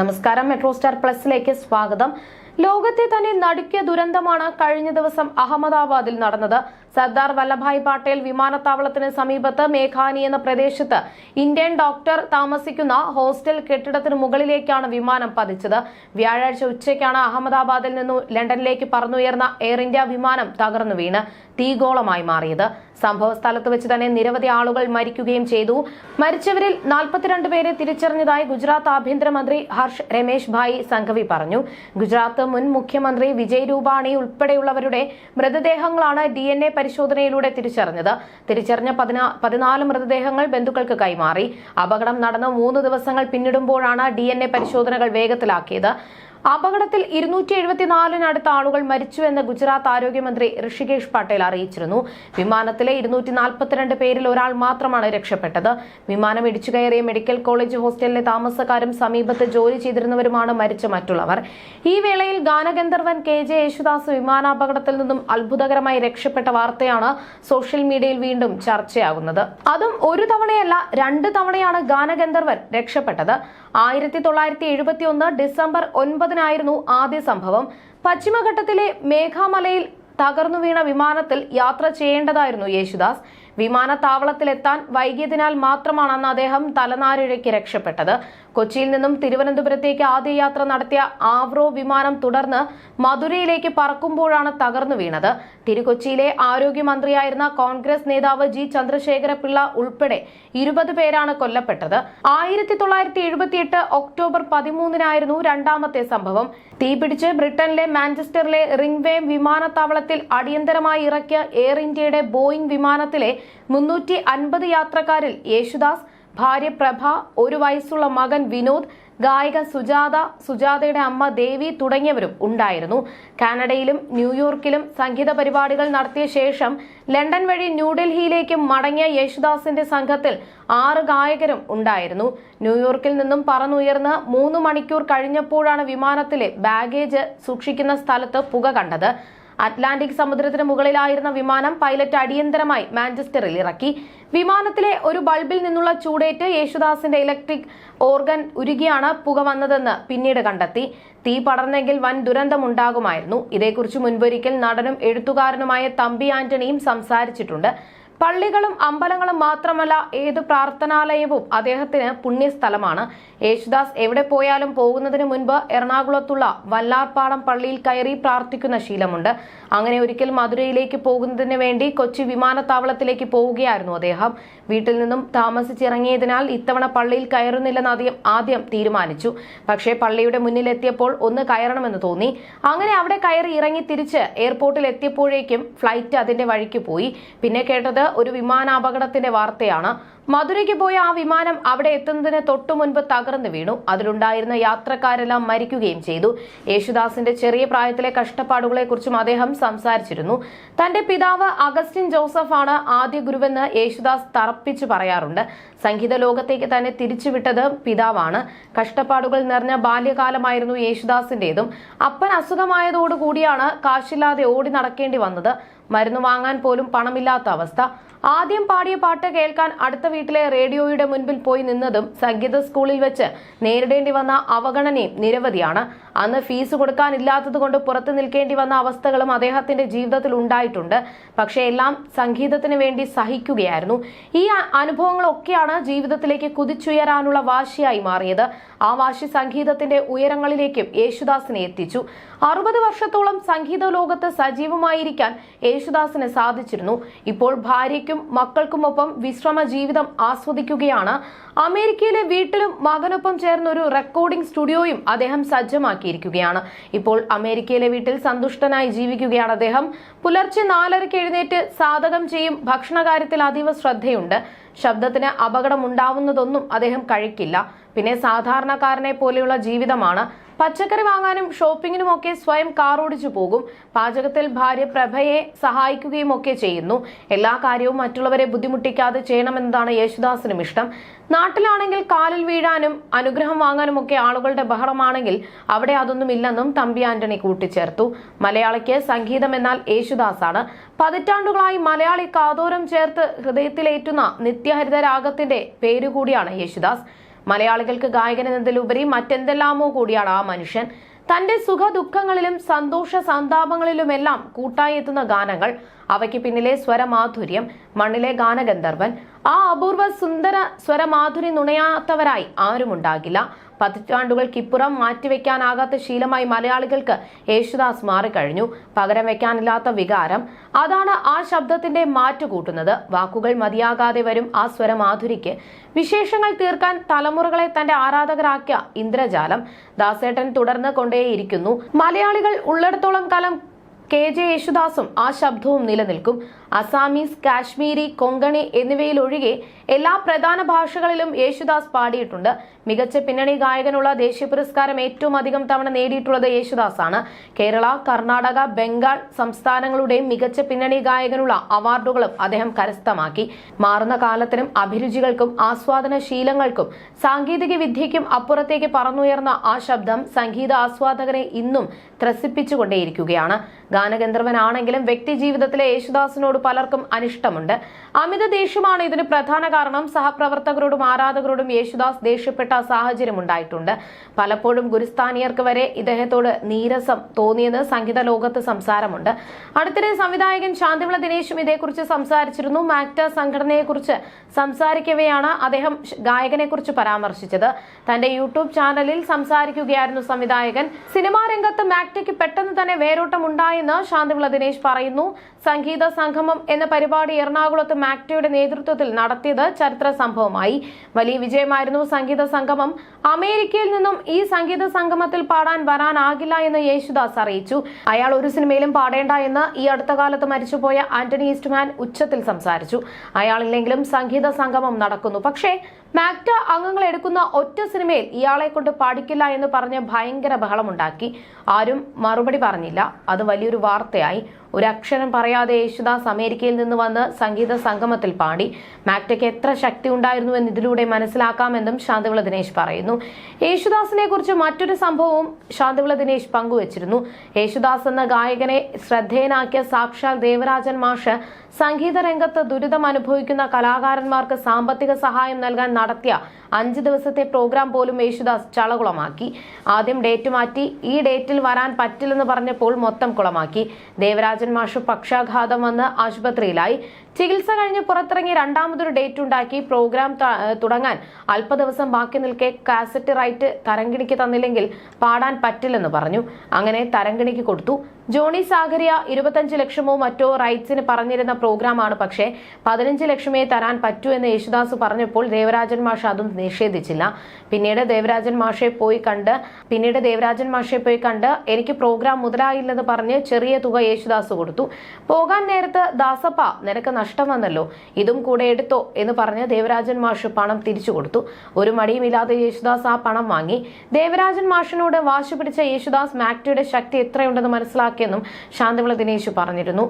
നമസ്കാരം metro star പ്ലസിലേക്ക് സ്വാഗതം. ലോകത്തെ തന്നെ നടുക്കിയ ദുരന്തമാണ് കഴിഞ്ഞ ദിവസം അഹമ്മദാബാദിൽ നടന്നത്. സർദാർ വല്ലഭായ് പട്ടേൽ വിമാനത്താവളത്തിന് സമീപത്ത് മേഘാനി എന്ന പ്രദേശത്ത് ഇന്ത്യൻ ഡോക്ടർ താമസിക്കുന്ന ഹോസ്റ്റൽ കെട്ടിടത്തിന് മുകളിലേക്കാണ് വിമാനം പതിച്ചത്. വ്യാഴാഴ്ച ഉച്ചയ്ക്കാണ് അഹമ്മദാബാദിൽ നിന്നും ലണ്ടനിലേക്ക് പറന്നുയർന്ന എയർ ഇന്ത്യ വിമാനം തകർന്നു വീണ്. തീഗോളമായി മാറിയത്. സംഭവ സ്ഥലത്ത് വെച്ച് തന്നെ നിരവധി ആളുകൾ മരിക്കുകയും ചെയ്തു. മരിച്ചവരിൽ നാൽപ്പത്തിരണ്ട് പേരെ തിരിച്ചറിഞ്ഞതായി ഗുജറാത്ത് ആഭ്യന്തരമന്ത്രി ഹർഷ് രമേശ് ഭായി സംഘവി പറഞ്ഞു. ഗുജറാത്ത് മുൻ മുഖ്യമന്ത്രി വിജയ് രൂപാണി ഉൾപ്പെടെയുള്ളവരുടെ മൃതദേഹങ്ങളാണ് ഡി എൻ എ പരിശോധനയിലൂടെ തിരിച്ചറിഞ്ഞത്. തിരിച്ചറിഞ്ഞ പതിനാ പതിനാല് മൃതദേഹങ്ങൾ ബന്ധുക്കൾക്ക് കൈമാറി. അപകടം നടന്ന മൂന്ന് ദിവസങ്ങൾ പിന്നിടുമ്പോഴാണ് ഡി പരിശോധനകൾ വേഗത്തിലാക്കിയത്. അപകടത്തിൽ ഇരുന്നൂറ്റി എഴുപത്തിനാലിനടുത്ത ആളുകൾ മരിച്ചുവെന്ന് ഗുജറാത്ത് ആരോഗ്യമന്ത്രി ഋഷികേഷ് പട്ടേൽ അറിയിച്ചിരുന്നു. വിമാനത്തിലെ ഇരുന്നൂറ്റി നാൽപ്പത്തിരണ്ട് പേരിൽ ഒരാൾ മാത്രമാണ് രക്ഷപ്പെട്ടത്. വിമാനം ഇടിച്ചു കയറിയ മെഡിക്കൽ കോളേജ് ഹോസ്റ്റലിലെ താമസക്കാരും സമീപത്ത് ജോലി ചെയ്തിരുന്നവരുമാണ് മരിച്ച മറ്റുള്ളവർ. ഈ വേളയിൽ ഗാനഗന്ധർവൻ കെ ജെ യേശുദാസ് വിമാനാപകടത്തിൽ നിന്നും അത്ഭുതകരമായി രക്ഷപ്പെട്ട വാർത്തയാണ് സോഷ്യൽ മീഡിയയിൽ വീണ്ടും ചർച്ചയാകുന്നത്. അതും ഒരു തവണയല്ല രണ്ട് തവണയാണ് ഗാനഗന്ധർവൻ രക്ഷപ്പെട്ടത്. ആയിരത്തി തൊള്ളായിരത്തി എഴുപത്തി ഒന്ന് ഡിസംബർ ഒൻപതിനായിരുന്നു ആദ്യ സംഭവം. പശ്ചിമഘട്ടത്തിലെ മേഘാമലയിൽ തകർന്നു വീണ വിമാനത്തിൽ യാത്ര ചെയ്യേണ്ടതായിരുന്നു യേശുദാസ്. വിമാനത്താവളത്തിലെത്താൻ വൈകിയതിനാൽ മാത്രമാണ് അന്ന് അദ്ദേഹം തലനാരിഴയ്ക്ക് രക്ഷപ്പെട്ടത്. കൊച്ചിയിൽ നിന്നും തിരുവനന്തപുരത്തേക്ക് ആദ്യ യാത്ര നടത്തിയ ആവ്രോ വിമാനം തുടർന്ന് മധുരയിലേക്ക് പറക്കുമ്പോഴാണ് തകർന്നു വീണത്. തിരുകൊച്ചിയിലെ ആരോഗ്യമന്ത്രിയായിരുന്ന കോൺഗ്രസ് നേതാവ് ജി ചന്ദ്രശേഖര പിള്ള ഉൾപ്പെടെ ഇരുപത് പേരാണ് കൊല്ലപ്പെട്ടത്. ആയിരത്തി തൊള്ളായിരത്തി എഴുപത്തിയെട്ട് ഒക്ടോബർ പതിമൂന്നിനായിരുന്നു രണ്ടാമത്തെ സംഭവം. തീപിടിച്ച് ബ്രിട്ടനിലെ മാഞ്ചസ്റ്ററിലെ റിംഗ്വേ വിമാനത്താവളത്തിൽ അടിയന്തരമായി ഇറക്കിയ എയർ ഇന്ത്യയുടെ ബോയിംഗ് വിമാനത്തിലെ മുന്നൂറ്റി അൻപത് യാത്രക്കാരിൽ യേശുദാസ് ഭാര്യ പ്രഭ ഒരു വയസ്സുള്ള മകൻ വിനോദ് ഗായിക സുജാത സുജാതയുടെ അമ്മ ദേവി തുടങ്ങിയവരും ഉണ്ടായിരുന്നു. കാനഡയിലും ന്യൂയോർക്കിലും സംഗീത പരിപാടികൾ നടത്തിയ ശേഷം ലണ്ടൻ വഴി ന്യൂഡൽഹിയിലേക്ക് മടങ്ങിയ യേശുദാസിന്റെ സംഘത്തിൽ ആറ് ഗായകരും ഉണ്ടായിരുന്നു. ന്യൂയോർക്കിൽ നിന്നും പറന്നുയർന്ന് മൂന്ന് മണിക്കൂർ കഴിഞ്ഞപ്പോഴാണ് വിമാനത്തിലെ ബാഗേജ് സൂക്ഷിക്കുന്ന സ്ഥലത്ത് പുക കണ്ടത്. അറ്റ്ലാന്റിക് സമുദ്രത്തിന് മുകളിലായിരുന്ന വിമാനം പൈലറ്റ് അടിയന്തരമായി മാഞ്ചസ്റ്ററിൽ ഇറക്കി. വിമാനത്തിലെ ഒരു ബൾബിൽ നിന്നുള്ള ചൂടേറ്റ് യേശുദാസിന്റെ ഇലക്ട്രിക് ഓർഗൻ ഉരുകിയാണ് പുക വന്നതെന്ന് പിന്നീട് കണ്ടെത്തി. തീ പടർന്നെങ്കിൽ വൻ ദുരന്തമുണ്ടാകുമായിരുന്നു. ഇതേക്കുറിച്ച് മുൻപൊരിക്കൽ നടനും എഴുത്തുകാരനുമായ തമ്പി ആന്റണിയും സംസാരിച്ചിട്ടുണ്ട്. പള്ളികളും അമ്പലങ്ങളും മാത്രമല്ല ഏത് പ്രാർത്ഥനാലയവും അദ്ദേഹത്തിന് പുണ്യസ്ഥലമാണ്. യേശുദാസ് എവിടെ പോയാലും പോകുന്നതിന് മുൻപ് എറണാകുളത്തുള്ള വല്ലാർപ്പാടം പള്ളിയിൽ കയറി പ്രാർത്ഥിക്കുന്ന ശീലമുണ്ട്. അങ്ങനെ ഒരിക്കൽ മധുരയിലേക്ക് പോകുന്നതിന് വേണ്ടി കൊച്ചി വിമാനത്താവളത്തിലേക്ക് പോവുകയായിരുന്നു അദ്ദേഹം. വീട്ടിൽ നിന്നും താമസിച്ചിറങ്ങിയതിനാൽ ഇത്തവണ പള്ളിയിൽ കയറുന്നില്ലെന്ന് ആദ്യം ആദ്യം തീരുമാനിച്ചു. പക്ഷേ പള്ളിയുടെ മുന്നിലെത്തിയപ്പോൾ ഒന്ന് കയറണമെന്ന് തോന്നി. അങ്ങനെ അവിടെ കയറി ഇറങ്ങി തിരിച്ച് എയർപോർട്ടിൽ എത്തിയപ്പോഴേക്കും ഫ്ലൈറ്റ് അതിന്റെ വഴിക്ക് പോയി. പിന്നെ കേട്ടത് ഒരു വിമാനാപകടത്തിന്റെ വാർത്തയാണ്. മധുരയ്ക്ക് പോയ ആ വിമാനം അവിടെ എത്തുന്നതിന് തൊട്ടു മുൻപ് തകർന്നു വീണു. അതിലുണ്ടായിരുന്ന യാത്രക്കാരെല്ലാം മരിക്കുകയും ചെയ്തു. യേശുദാസിന്റെ ചെറിയ പ്രായത്തിലെ കഷ്ടപ്പാടുകളെ കുറിച്ചും അദ്ദേഹം സംസാരിച്ചിരുന്നു. തന്റെ പിതാവ് അഗസ്റ്റിൻ ജോസഫാണ് ആദ്യ ഗുരുവെന്ന് യേശുദാസ് തറപ്പിച്ചു പറയാറുണ്ട്. സംഗീത ലോകത്തേക്ക് തന്നെ തിരിച്ചുവിട്ടത് പിതാവാണ്. കഷ്ടപ്പാടുകൾ നിറഞ്ഞ ബാല്യകാലമായിരുന്നു യേശുദാസിന്റേതും. അപ്പൻ അസുഖമായതോടുകൂടിയാണ് കാശില്ലാതെ ഓടി നടക്കേണ്ടി വന്നത്. മരുന്ന് വാങ്ങാൻ പോലും പണമില്ലാത്ത അവസ്ഥ. ആദ്യം പാടിയ പാട്ട് കേൾക്കാൻ അടുത്ത വീട്ടിലെ റേഡിയോയുടെ മുൻപിൽ പോയി നിന്നതും സംഗീത സ്കൂളിൽ വെച്ച് നേരിടേണ്ടി വന്ന അവഗണനയും നിരവധിയാണ്. അന്ന് ഫീസ് കൊടുക്കാനില്ലാത്തത് കൊണ്ട് പുറത്തു നിൽക്കേണ്ടി വന്ന അവസ്ഥകളും അദ്ദേഹത്തിന്റെ ജീവിതത്തിൽ ഉണ്ടായിട്ടുണ്ട്. പക്ഷേ എല്ലാം സംഗീതത്തിന് വേണ്ടി സഹിക്കുകയായിരുന്നു. ഈ അനുഭവങ്ങളൊക്കെയാണ് ജീവിതത്തിലേക്ക് കുതിച്ചുയരാനുള്ള വാശിയായി മാറിയത്. ആ വാശി സംഗീതത്തിന്റെ ഉയരങ്ങളിലേക്കും യേശുദാസിനെ എത്തിച്ചു. അറുപത് വർഷത്തോളം സംഗീത ലോകത്ത് സജീവമായിരിക്കാൻ യേശുദാസിന് സാധിച്ചിരുന്നു. ഇപ്പോൾ ഭാര്യയ്ക്കും മക്കൾക്കുമൊപ്പം വിശ്രമ ജീവിതം ആസ്വദിക്കുകയാണ്. അമേരിക്കയിലെ വീട്ടിലും മകനൊപ്പം ചേർന്ന ഒരു റെക്കോർഡിംഗ് സ്റ്റുഡിയോയും അദ്ദേഹം സജ്ജമാക്കിയിരിക്കുകയാണ്. ഇപ്പോൾ അമേരിക്കയിലെ വീട്ടിൽ സന്തുഷ്ടനായി ജീവിക്കുകയാണ് അദ്ദേഹം. പുലർച്ചെ നാലരയ്ക്ക് എഴുന്നേറ്റ് സാധകം ചെയ്യും. ഭക്ഷണകാര്യത്തിൽ അതീവ ശ്രദ്ധയുണ്ട്. ശബ്ദത്തിന് അപകടമുണ്ടാവുന്നതൊന്നും അദ്ദേഹം കഴിക്കില്ല. പിന്നെ സാധാരണക്കാരനെ പോലെയുള്ള ജീവിതമാണ്. പച്ചക്കറി വാങ്ങാനും ഷോപ്പിങ്ങിനും ഒക്കെ സ്വയം കാർ ഓടിച്ചു പോകും. പാചകത്തിൽ ഭാര്യ പ്രഭയെ സഹായിക്കുകയും ഒക്കെ ചെയ്യുന്നു. എല്ലാ കാര്യവും മറ്റുള്ളവരെ ബുദ്ധിമുട്ടിക്കാതെ ചെയ്യണമെന്നതാണ് യേശുദാസിനും ഇഷ്ടം. നാട്ടിലാണെങ്കിൽ കാലിൽ വീഴാനും അനുഗ്രഹം വാങ്ങാനും ഒക്കെ ആളുകളുടെ ബഹളമാണെങ്കിൽ അവിടെ അതൊന്നും ഇല്ലെന്നും തമ്പി ആന്റണി കൂട്ടിച്ചേർത്തു. മലയാളിക്ക് സംഗീതം എന്നാൽ യേശുദാസാണ്. പതിറ്റാണ്ടുകളായി മലയാളി കാതോരം ചേർത്ത് ഹൃദയത്തിലേറ്റുന്ന നിത്യഹരിത രാഗത്തിന്റെ പേരുകൂടിയാണ് യേശുദാസ്. മലയാളികൾക്ക് ഗായകൻ എന്നതിലുപരി മറ്റെന്തെല്ലാമോ കൂടിയാണ് ആ മനുഷ്യൻ. തന്റെ സുഖ ദുഃഖങ്ങളിലും സന്തോഷ സന്താപങ്ങളിലുമെല്ലാം കൂട്ടായി എത്തുന്ന ഗാനങ്ങൾ അവയ്ക്ക് പിന്നിലെ സ്വരമാധുര്യം മണ്ണിലെ ഗാനഗന്ധർവൻ ആ അപൂർവ സുന്ദര സ്വരമാധുരി നുണയാത്തവരായി ആരുമുണ്ടാകില്ല. പതിറ്റാണ്ടുകൾക്കിപ്പുറം മാറ്റിവെക്കാനാകാത്ത ശീലമായി മലയാളികൾക്ക് യേശുദാസ് മാറിക്കഴിഞ്ഞു. പകരം വെക്കാനില്ലാത്ത വികാരം. അതാണ് ആ ശബ്ദത്തിന്റെ മാറ്റുകൂട്ടുന്നത്. വാക്കുകൾ മതിയാകാതെ വരും ആ സ്വരമാധുരിക്ക് വിശേഷങ്ങൾ തീർക്കാൻ തലമുറകളെ തന്റെ ആരാധകരാക്കിയ ഇന്ദ്രജാലം ദാസേട്ടൻ തുടർന്ന് കൊണ്ടേയിരിക്കുന്നു. മലയാളികൾ ഉള്ളിടത്തോളം കാലം കെ ജെ യേശുദാസും ആ ശബ്ദവും നിലനിൽക്കും. അസാമീസ് കാശ്മീരി കൊങ്കണി എന്നിവയിലൊഴികെ എല്ലാ പ്രധാന ഭാഷകളിലും യേശുദാസ് പാടിയിട്ടുണ്ട്. മികച്ച പിന്നണി ഗായകനുള്ള ദേശീയ പുരസ്കാരം ഏറ്റവും അധികം തവണ നേടിയിട്ടുള്ളത് യേശുദാസാണ്. കേരള കർണാടക ബംഗാൾ സംസ്ഥാനങ്ങളുടെയും മികച്ച പിന്നണി ഗായകനുള്ള അവാർഡുകളും അദ്ദേഹം കരസ്ഥമാക്കി. മാറുന്ന കാലത്തിനും അഭിരുചികൾക്കും ആസ്വാദന ശീലങ്ങൾക്കും സാങ്കേതിക വിദ്യയ്ക്കും അപ്പുറത്തേക്ക് പറന്നുയർന്ന ആ ശബ്ദം സംഗീത ആസ്വാദകരെ ഇന്നും ത്രസിപ്പിച്ചുകൊണ്ടേയിരിക്കുകയാണ്. ഗാനഗന്ധർവനാണെങ്കിലും വ്യക്തി ജീവിതത്തിലെ യേശുദാസിനോട് പലർക്കും അനിഷ്ടമുണ്ട്. അമിത ദേഷ്യമാണ് ഇതിന് പ്രധാന കാരണം. സഹപ്രവർത്തകരോടും ആരാധകരോടും യേശുദാസ് ദേഷ്യപ്പെട്ട സാഹചര്യം ഉണ്ടായിട്ടുണ്ട്. പലപ്പോഴും ഗുരുസ്ഥാനീയർക്ക് വരെ ഇദ്ദേഹത്തോട് നീരസം തോന്നിയെന്ന് സംഗീത ലോകത്ത് സംസാരമുണ്ട്. അടുത്തിടെ സംവിധായകൻ ശാന്തിവിള ദിനേശും ഇതേക്കുറിച്ച് സംസാരിച്ചിരുന്നു. മാക്ട സംഘടനയെക്കുറിച്ച് സംസാരിക്കവെയാണ് അദ്ദേഹം ഗായകനെക്കുറിച്ച് പരാമർശിച്ചത്. തന്റെ യൂട്യൂബ് ചാനലിൽ സംസാരിക്കുകയായിരുന്നു സംവിധായകൻ. സിനിമാ രംഗത്ത് മാക്ടയ്ക്ക് പെട്ടെന്ന് തന്നെ വേരോട്ടം ഉണ്ടായെന്ന് ശാന്തിവിള ദിനേശ് പറയുന്നു സംഗീത സംഗമം എന്ന പരിപാടി എറണാകുളത്ത് മാക്ടയുടെ നേതൃത്വത്തിൽ നടത്തിയത് ചരിത്ര സംഭവമായി. വലിയ വിജയമായിരുന്നു സംഗീത സംഗമം. അമേരിക്കയിൽ നിന്നും ഈ സംഗീത സംഗമത്തിൽ പാടാൻ വരാനാകില്ല എന്ന് യേശുദാസ് അറിയിച്ചു. അയാൾ ഒരു സിനിമയിലും പാടേണ്ട എന്ന് ഈ അടുത്ത കാലത്ത് മരിച്ചുപോയ ആന്റണി ഈസ്റ്റ്മാൻ ഉച്ചത്തിൽ സംസാരിച്ചു. അയാളില്ലെങ്കിലും സംഗീത സംഗമം നടക്കുന്നു. പക്ഷേ മാക്ട അംഗങ്ങൾ എടുക്കുന്ന ഒറ്റ സിനിമയിൽ ഇയാളെ കൊണ്ട് പാടിക്കില്ല എന്ന് പറഞ്ഞ് ഭയങ്കര ബഹളമുണ്ടാക്കി. ആരും മറുപടി പറഞ്ഞില്ല. അത് വലിയൊരു വാർത്തയായി. ഒരു അക്ഷരം പറയാതെ യേശുദാസ് അമേരിക്കയിൽ നിന്ന് വന്ന് സംഗീത സംഗമത്തിൽ പാടി. മാക്ടയ്ക്ക് എത്ര ശക്തി ഉണ്ടായിരുന്നു എന്ന് ഇതിലൂടെ മനസ്സിലാക്കാമെന്നും ശാന്തിവിള ദിനേശ് പറയുന്നു. യേശുദാസിനെ കുറിച്ച് മറ്റൊരു സംഭവവും ശാന്തിവിള ദിനേശ് പങ്കുവച്ചിരുന്നു. യേശുദാസ് എന്ന ഗായകനെ ശ്രദ്ധേയനാക്കിയ സാക്ഷാൽ ദേവരാജൻ മാഷ് സംഗീത രംഗത്ത് ദുരിതം അനുഭവിക്കുന്ന കലാകാരന്മാർക്ക് സാമ്പത്തിക സഹായം നൽകാൻ നടത്തിയ അഞ്ച് ദിവസത്തെ പ്രോഗ്രാം പോലും യേശുദാസ് ചളകുളമാക്കി. ആദ്യം ഡേറ്റ് മാറ്റി ഈ ഡേറ്റിൽ വരാൻ പറ്റില്ലെന്ന് പറഞ്ഞപ്പോൾ മൊത്തം കുളമാക്കി. ദേവരാജൻ മാഷു പക്ഷാഘാതം വന്ന് ആശുപത്രിയിലായി. ചികിത്സ കഴിഞ്ഞ് പുറത്തിറങ്ങി രണ്ടാമതൊരു ഡേറ്റ് ഉണ്ടാക്കി പ്രോഗ്രാം തുടങ്ങാൻ അല്പ ദിവസം ബാക്കി നിൽക്കെ കാസറ്റ് റൈറ്റ് തരങ്കിണിക്ക് തന്നില്ലെങ്കിൽ പാടാൻ പറ്റില്ലെന്ന് പറഞ്ഞു. അങ്ങനെ തരങ്കിണിക്ക് കൊടുത്തു. ജോണി സാഗരിയ ഇരുപത്തഞ്ച് ലക്ഷമോ മറ്റോ റൈറ്റ്സിന് പറഞ്ഞിരുന്ന പ്രോഗ്രാമാണ്. പക്ഷേ പതിനഞ്ച് ലക്ഷമേ തരാൻ പറ്റൂ എന്ന് യേശുദാസ് പറഞ്ഞപ്പോൾ ദേവരാജൻ മാഷ് അതും നിഷേധിച്ചില്ല. പിന്നീട് ദേവരാജൻ മാഷെ പോയി കണ്ട് പിന്നീട് ദേവരാജൻ മാഷെ പോയി കണ്ട് എനിക്ക് പ്രോഗ്രാം മുതലായില്ലെന്ന് പറഞ്ഞ് ചെറിയ തുക യേശുദാസ് കൊടുത്തു. പോകാൻ നേരത്ത് ദാസപ്പ നിനക്ക് നഷ്ടം വന്നല്ലോ ഇതും കൂടെ എടുത്തോ എന്ന് പറഞ്ഞ് ദേവരാജൻ മാഷ് പണം തിരിച്ചു കൊടുത്തു. ഒരു മടിയുമില്ലാതെ യേശുദാസ് ആ പണം വാങ്ങി. ദേവരാജൻ മാഷിനോട് വാശി പിടിച്ച യേശുദാസ് മാക്ടിയുടെ ശക്തി എത്രയുണ്ടെന്ന് മനസ്സിലാക്കിയെന്നും ശാന്തിവിള ദിനേശ് പറഞ്ഞിരുന്നു.